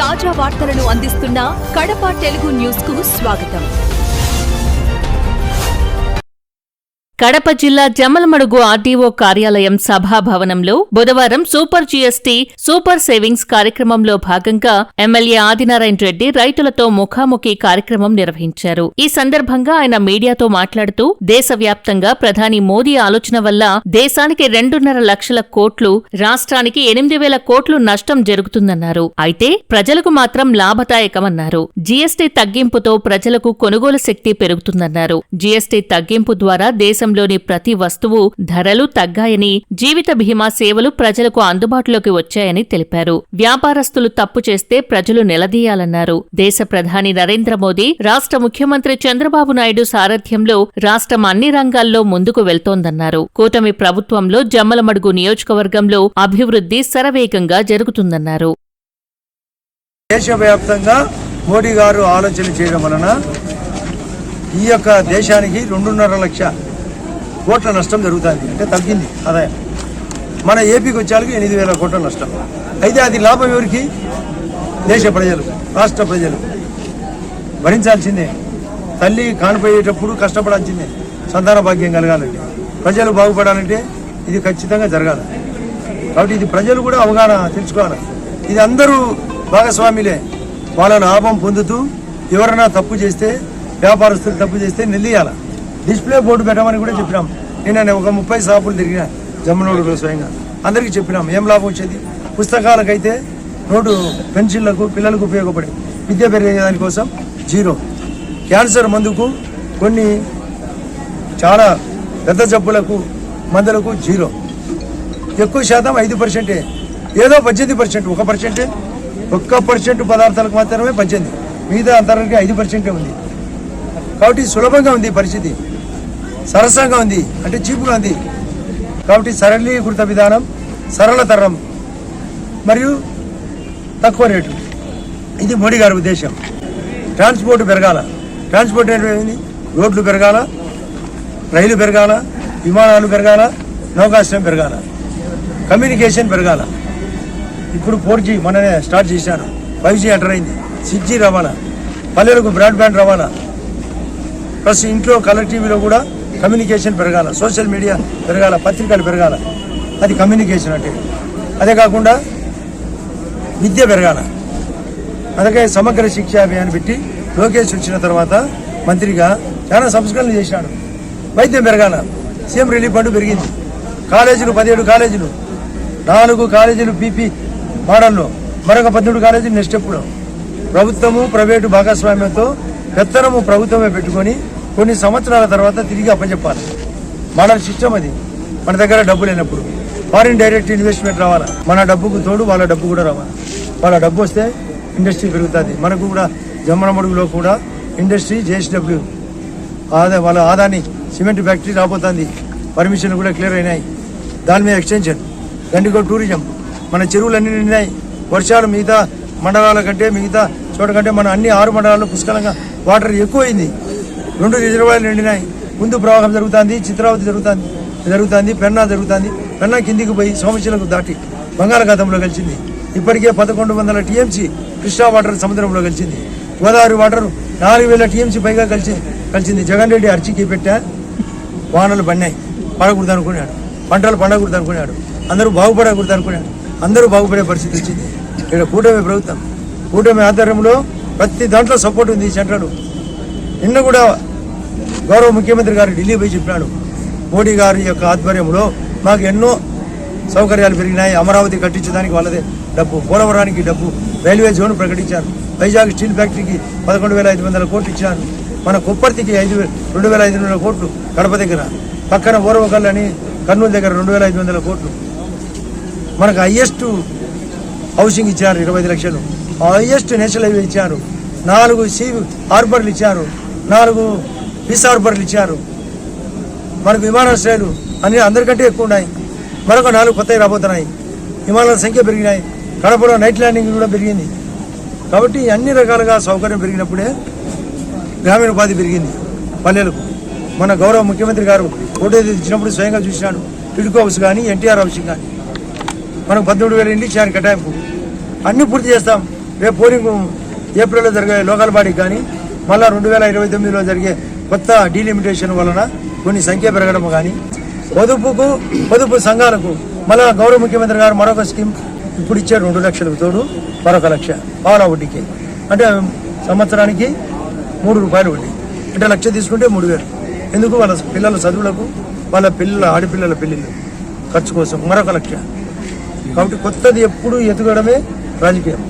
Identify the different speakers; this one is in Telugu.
Speaker 1: తాజా వార్తలను అందిస్తున్న కడప తెలుగు న్యూస్కు స్వాగతం.
Speaker 2: కడప జిల్లా జమలమడుగు ఆర్డీఓ కార్యాలయం సభాభవనంలో బుధవారం సూపర్ జీఎస్టీ సూపర్ సేవింగ్స్ కార్యక్రమంలో భాగంగా ఎమ్మెల్యే ఆదినారాయణ రెడ్డి రైతులతో ముఖాముఖి కార్యక్రమం నిర్వహించారు. ఈ సందర్భంగా ఆయన మీడియాతో మాట్లాడుతూ దేశవ్యాప్తంగా ప్రధాని మోదీ ఆలోచన వల్ల దేశానికి రెండున్నర లక్షల కోట్లు రాష్ట్రానికి ఎనిమిది వేల కోట్లు నష్టం జరుగుతుందన్నారు. అయితే ప్రజలకు మాత్రం లాభదాయకమన్నారు. జీఎస్టీ తగ్గింపుతో ప్రజలకు కొనుగోలు శక్తి పెరుగుతుందన్నారు. జీఎస్టీ తగ్గింపు ద్వారా దేశంలోని ప్రతి వస్తువు ధరలు తగ్గాయని జీవిత బీమా సేవలు ప్రజలకు అందుబాటులోకి వచ్చాయని తెలిపారు. వ్యాపారస్తులు తప్పు చేస్తే ప్రజలు నిలదీయాలన్నారు. దేశ ప్రధాని నరేంద్ర మోదీ రాష్ట్ర ముఖ్యమంత్రి చంద్రబాబు నాయుడు సారథ్యంలో రాష్ట్రం అన్ని రంగాల్లో ముందుకు వెళ్తోందన్నారు. కూటమి ప్రభుత్వంలో జమ్మలమడుగు నియోజకవర్గంలో అభివృద్ధి శరవేగంగా జరుగుతుందన్నారు.
Speaker 3: దేశవ్యాప్తంగా మోడీ గారు ఆలోచన చేయడం వలన ఈ యొక్క దేశానికి రెండున్నర లక్ష కోట్ల నష్టం జరుగుతుంది. అంటే తగ్గింది. ఆదాయం. మన ఏపీకి వచ్చేకి ఎనిమిది వేల కోట్ల నష్టం. అయితే అది లాభం ఎవరికి? దేశ ప్రజలు రాష్ట్ర ప్రజలు. భరించాల్సిందే. తల్లి కానిపోయేటప్పుడు కష్టపడాల్సిందే. సంతాన భాగ్యం కలగాలంటే. ప్రజలు బాగుపడాలంటే ఇది ఖచ్చితంగా జరగాలి. కాబట్టి ఇది ప్రజలు కూడా అవగాహన తెలుసుకోవాలి ఇది అందరూ భాగస్వామిలే. వాళ్ళ లాభం పొందుతూ ఎవరైనా తప్పు చేస్తే వ్యాపారస్తులు తప్పు చేస్తే నిలియాల డిస్ప్లే బోర్డు పెట్టమని కూడా చెప్పినాం. నిన్న నేను ఒక ముప్పై షాపులు తిరిగిన జమ్మనోడులో స్వయంగా. అందరికీ చెప్పినాం ఏం లాభం వచ్చేది? పుస్తకాలకైతే నోటు పెన్సిళ్ళకు పిల్లలకు ఉపయోగపడే విద్య పెరిగే దానికోసం జీరో. క్యాన్సర్ మందుకు కొన్ని చాలా పెద్ద జబ్బులకు మందులకు జీరో. ఎక్కువ శాతం ఐదు పర్సెంటే. ఏదో పద్దెనిమిది పర్సెంట్ ఒక పర్సెంటే. ఒక్క పర్సెంట్ పదార్థాలకు మాత్రమే పద్దెనిమిది. మిగతా అంతరానికి ఐదు పర్సెంటే ఉంది. కాబట్టి సులభంగా ఉంది పరిస్థితి. సరసంగా ఉంది. అంటే చీపుగా ఉంది. కాబట్టి సరళీకృత విధానం సరళతరం మరియు తక్కువ రేటు. ఇది మోడీ గారి ఉద్దేశం. ట్రాన్స్పోర్ట్ పెరగాల. ట్రాన్స్పోర్ట్ ఏంటి రోడ్లు పెరగాల రైలు పెరగాల విమానాలు పెరగాల నౌకాశ్రయం పెరగాల. కమ్యూనికేషన్ పెరగాల. ఇప్పుడు ఫోర్ జీ మననే స్టార్ట్ చేశాను ఫైవ్ జీ ఎంటర్ అయింది. సిక్స్ జీ రవాణా పల్లెలకు బ్రాడ్బ్యాండ్ రవాణా ప్లస్ ఇంట్లో కలర్ టీవీలో కూడా కమ్యూనికేషన్ పెరగాల సోషల్ మీడియా పెరగాల పత్రికలు పెరగాల. అది కమ్యూనికేషన్ అంటే. అదే కాకుండా విద్య పెరగాల. అందుకే సమగ్ర శిక్ష అభియాన్ పెట్టి లోకేష్ వచ్చిన తర్వాత మంత్రిగా చాలా సంస్కరణలు చేశాడు. వైద్యం పెరగాల. సీఎం రిలీఫ్ ఫండ్ పెరిగింది. కాలేజీలు పదిహేడు కాలేజీలు. నాలుగు కాలేజీలు పీపీ మోడల్లో. మరొక పద్దెనిమిది కాలేజీలు నెక్స్ట్ ఎప్పుడు ప్రభుత్వము ప్రైవేటు భాగస్వామ్యంతో పెత్తనము ప్రభుత్వమే పెట్టుకొని కొన్ని సంవత్సరాల తర్వాత తిరిగి అప్పచెప్పాలి. మోడల్ సిస్టమ్ అది మన దగ్గర డబ్బు లేనప్పుడు. ఫారిన్ డైరెక్ట్ ఇన్వెస్ట్మెంట్ రావాలా? మన డబ్బుకు తోడు వాళ్ళ డబ్బు కూడా రావాలి. వాళ్ళ డబ్బు వస్తే ఇండస్ట్రీ పెరుగుతుంది. మనకు కూడా జమ్మనమడుగులో కూడా ఇండస్ట్రీ జేఎస్డబ్ల్యూ. ఆదా వాళ్ళ ఆదాని సిమెంట్ ఫ్యాక్టరీ రాబోతుంది. పర్మిషన్లు కూడా క్లియర్ అయినాయి. దాని మీద ఎక్స్టెన్షన్. గండిగో టూరిజం. మన చెరువులన్నీ నిండినాయి. వర్షాలు మిగతా మండలాల కంటే మిగతా చోట కంటే మన అన్ని ఆరు మండలాల్లో పుష్కలంగా వాటర్ ఎక్కువైంది. రెండు రిజర్వాయర్లు నిండినాయి ముందు ప్రవాహం జరుగుతుంది చిత్రావతి జరుగుతుంది జరుగుతుంది పెన్నా జరుగుతుంది. పెన్నా కిందికి పోయి సోమశీలకు దాటి బంగాళాఖాతంలో కలిసింది ఇప్పటికే పదకొండు వందల టీఎంసీ కృష్ణా వాటర్ సముద్రంలో కలిసింది గోదావరి వాటర్ నాలుగు వేల టీఎంసీ పైగా కలిసి కలిసింది. జగన్ రెడ్డి అర్చికి పెట్టా వానలు పడినాయి. పడకూడదు అనుకున్నాడు. పంటలు పండకూడదు అనుకున్నాడు. అందరూ బాగుపడకూడదు అనుకున్నాడు. అందరూ బాగుపడే పరిస్థితి వచ్చింది. ఇక్కడ కూటమి ప్రభుత్వం కూటమి ఆధ్వర్యంలో ప్రతి దాంట్లో సపోర్ట్ ఉంది సెంట్రల్. నిన్న కూడా గౌరవ ముఖ్యమంత్రి గారు ఢిల్లీ పోయి చెప్పినాడు. మోడీ గారి యొక్క ఆధ్వర్యంలో మాకు ఎన్నో సౌకర్యాలు పెరిగినాయి. అమరావతి కట్టించడానికి వాళ్ళదే డబ్బు. పోలవరానికి డబ్బు. రైల్వే జోన్ ప్రకటించారు. వైజాగ్ స్టీల్ ఫ్యాక్టరీకి పదకొండు వేల ఐదు వందల కోట్లు ఇచ్చారు. మన కుప్పర్తికి ఐదు రెండు వేల ఐదు వందల కోట్లు కడప దగ్గర. పక్కన ఓరవకల్ అని కర్నూలు దగ్గర రెండు వేల ఐదు వందల కోట్లు. మనకు హయ్యెస్ట్ హౌసింగ్ ఇచ్చారు ఇరవై ఐదు లక్షలు. హయ్యెస్ట్ నేషనల్ హైవే ఇచ్చారు. నాలుగు సీ హార్బర్లు ఇచ్చారు. నాలుగు ఫిష్ హార్బర్లు ఇచ్చారు. మనకు విమానాశ్రయాలు అన్ని అందరికంటే ఎక్కువ ఉన్నాయి. మరొక నాలుగు కొత్తవి రాబోతున్నాయి. విమానాల సంఖ్య పెరిగినాయి. కడపలో నైట్ ల్యాండింగ్ కూడా పెరిగింది. కాబట్టి అన్ని రకాలుగా సౌకర్యం పెరిగినప్పుడే గ్రామీణ ఉపాధి పెరిగింది. పల్లెలకు మన గౌరవ ముఖ్యమంత్రి గారు ఓటేది ఇచ్చినప్పుడు స్వయంగా చూసినాడు. టిడ్కో హౌస్ కానీ ఎన్టీఆర్ హౌసింగ్ కానీ. మనకు పద్దెనిమిది వేల ఇంటి ఇచ్చారు కేటాయింపు. అన్నీ పూర్తి చేస్తాం. రేపు పోలింగ్ ఏప్రిల్లో జరిగే లోకల్ బాడీకి కానీ మళ్ళా రెండు వేల ఇరవై తొమ్మిదిలో జరిగే కొత్త డీలిమిటేషన్ వలన కొన్ని సంఖ్య పెరగడం కానీ పొదుపుకు పొదుపు సంఘాలకు మళ్ళా గౌరవ ముఖ్యమంత్రి గారు మరొక స్కీమ్ ఇప్పుడు ఇచ్చే రెండు లక్షలకు తోడు మరొక లక్ష పావుల వడ్డీకి. అంటే సంవత్సరానికి మూడు రూపాయలు వడ్డీ. అంటే లక్ష తీసుకుంటే మూడు వేలు. ఎందుకు? వాళ్ళ పిల్లల చదువులకు వాళ్ళ పిల్లల ఆడపిల్లల పెళ్ళిళ్ళు ఖర్చు కోసం మరొక లక్ష. కాబట్టి కొత్తది ఎప్పుడు ఎదుగడమే రాజకీయం.